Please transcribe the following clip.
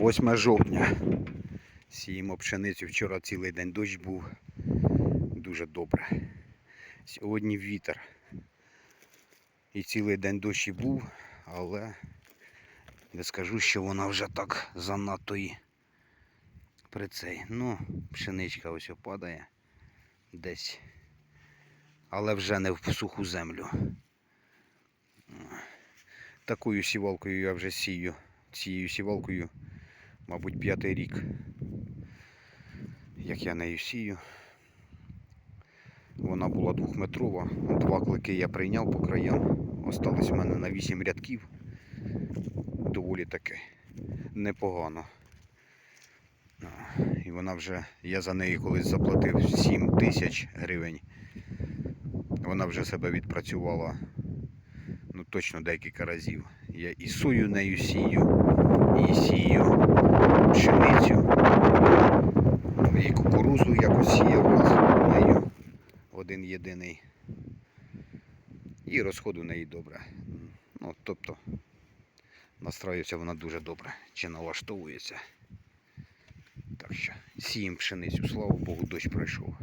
8 жовтня. Сіємо пшеницю. Вчора цілий день дощ був. Дуже добре. Сьогодні вітер. І цілий день дощ і був, але не скажу, що вона вже так занадто і при цей. Ну, пшеничка ось опадає десь. Але вже не в суху землю. Такою сівалкою я вже сію. Цією сівалкою, мабуть, п'ятий рік. Як я нею сію. Вона була двохметрова. Два клики я прийняв по краям. Осталось в мене на 8 рядків. Доволі таки непогано. І вона вже, я за неї колись заплатив 7 тисяч гривень. Вона вже себе відпрацювала точно декілька разів. Я і сою нею сію, і сію пшеницю. І кукурузу якось сіяв нею один єдиний. І розход у неї добре. Ну, тобто настраюється вона дуже добре, чи налаштовується. Так що сіємо пшеницю, слава Богу, дощ пройшов.